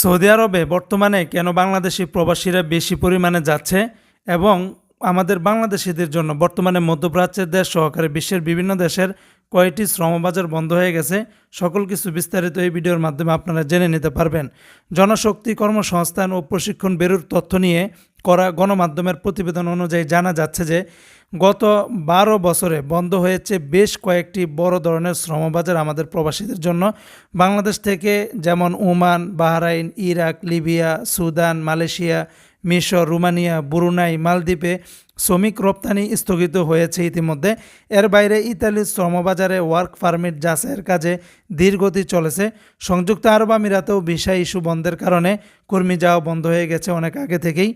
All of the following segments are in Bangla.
সৌদি আরবে বর্তমানে কেন বাংলাদেশি প্রবাসীরা বেশি পরিমাণে যাচ্ছে এবং আমাদের বাংলাদেশিদের জন্য বর্তমানে মধ্যপ্রাচ্যের দেশ সহকারে বিশ্বের বিভিন্ন দেশের কয়েকটি শ্রমবাজার বন্ধ হয়ে গেছে। সকল কিছু বিস্তারিত এই ভিডিওর মাধ্যমে আপনারা জেনে নিতে পারবেন। জনশক্তি কর্মসংস্থান ও প্রশিক্ষণ বেরুর তথ্য নিয়ে করা গণমাধ্যমের প্রতিবেদন অনুযায়ী জানা যাচ্ছে যে গত বারো বছরে বন্ধ হয়েছে বেশ কয়েকটি বড় ধরনের শ্রমবাজার আমাদের প্রবাসীদের জন্য। বাংলাদেশ থেকে যেমন Oman, Bahrain, Iraq, Libya, Sudan, Malaysia মিশর, রুমানিয়া, বুরুনাই, মালদ্বীপে শ্রমিক রপ্তানি স্থগিত হয়েছে ইতিমধ্যে। এর বাইরে ইতালির শ্রমবাজারে ওয়ার্ক পারমিট যাচাইয়ের কাজে ধীরগতি চলেছে। সংযুক্ত আরব আমিরাতেও ভিসা ইস্যু বন্ধের কারণে কর্মী যাওয়া বন্ধ হয়ে গেছে অনেক আগে থেকেই।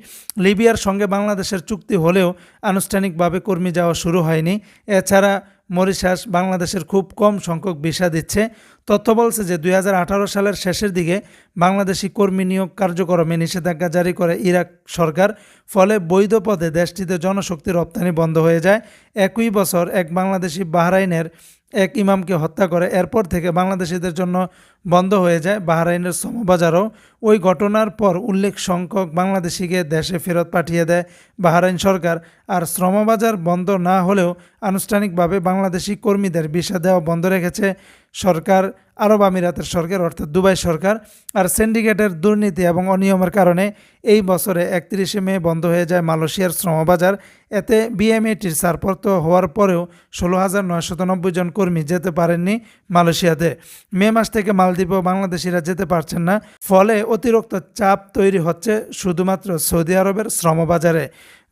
লিবিয়ার সঙ্গে বাংলাদেশের চুক্তি হলেও আনুষ্ঠানিকভাবে কর্মী যাওয়া শুরু হয়নি। এছাড়া মরিশাস বাংলাদেশের খুব কম সংখ্যক ভিসা দিচ্ছে। তথ্য বলছে যে দুই হাজার আঠারো সালের শেষের দিকে বাংলাদেশি কর্মী নিয়োগ কার্যক্রমে নিষেধাজ্ঞা জারি করে ইরাক সরকার। ফলে বৈধ পদে দেশটিতে জনশক্তি রপ্তানি বন্ধ হয়ে যায়। একই বছর এক বাংলাদেশি বাহরাইনের এক ইমামকে হত্যা করে। এরপর থেকে বাংলাদেশিদের জন্য বন্ধ হয়ে যায় বাহরাইনের শ্রমবাজারও। ওই ঘটনার পর উল্লেখ সংখ্যক বাংলাদেশিকে দেশে ফেরত পাঠিয়ে দেয় বাহরাইন সরকার। আর শ্রমবাজার বন্ধ না হলেও আনুষ্ঠানিকভাবে বাংলাদেশি কর্মীদের ভিসা দেওয়া বন্ধ রেখেছে সরকার, আরব আমিরাতের সরকার অর্থাৎ দুবাই সরকার। আর সিন্ডিকেটের দুর্নীতি এবং অনিয়মের কারণে এই বছরে একত্রিশে মে বন্ধ হয়ে যায় মালয়েশিয়ার শ্রমবাজার। এতে বিএমএটির ছাড়পত্র হওয়ার পরেও ষোলো হাজার নয়শত জন কর্মী যেতে পারেননি মালয়েশিয়াতে। মে মাস থেকে মালদ্বীপেও বাংলাদেশিরা যেতে পারছেন না। ফলে অতিরিক্ত চাপ তৈরি হচ্ছে শুধুমাত্র সৌদি আরবের শ্রমবাজারে।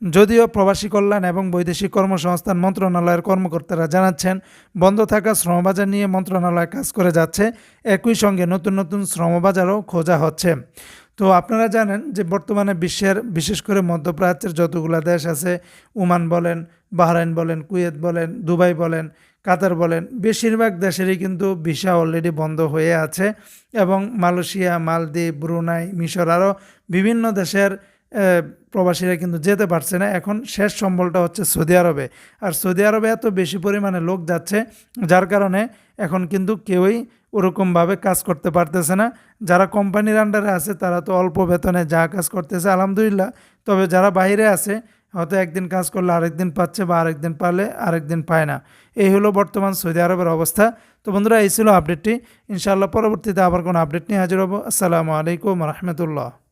যদিও প্রবাসী কল্যাণ এবং বৈদেশিক কর্মসংস্থান মন্ত্রণালয়ের কর্মকর্তারা জানাচ্ছেন, বন্ধ থাকা শ্রমবাজার নিয়ে মন্ত্রণালয় কাজ করে যাচ্ছে। একই সঙ্গে নতুন নতুন শ্রমবাজারও খোঁজা হচ্ছে। তো আপনারা জানেন যে বর্তমানে বিশ্বের বিশেষ করে মধ্যপ্রাচ্যের যতগুলো দেশ আছে ওমান বলেন, বাহরাইন বলেন, কুয়েত বলেন, দুবাই বলেন কাতার বলেন, বেশিরভাগ দেশেরই কিন্তু ভিসা অলরেডি বন্ধ হয়ে আছে এবং মালয়েশিয়া, মালদ্বীপ, ব্রুনাই, মিশর আরও বিভিন্ন দেশের প্রবাসীরা কিন্তু যেতে পারছে না। এখন শেষ সম্বলটা হচ্ছে সৌদি আরবে। আর সৌদি আরবে এত বেশি পরিমাণে লোক যাচ্ছে, যার কারণে এখন কিন্তু কেউই ওরকমভাবে কাজ করতে পারতেছে না। যারা কোম্পানির আন্ডারে আছে, তারা তো অল্প বেতনে যা কাজ করতেছে, আলহামদুলিল্লাহ। তবে যারা বাইরে আছে হয়তো একদিন কাজ করলে আরেকদিন পাচ্ছে বা আরেকদিন পারলে আরেকদিন পায় না। এই হলো বর্তমান সৌদি আরবের অবস্থা। তো বন্ধুরা, এই ছিল আপডেটটি ইনশাআল্লাহ পরবর্তীতে আবার কোনো আপডেট নিয়ে হাজির হব। আসসালামু আলাইকুম রহমতুল্লাহ।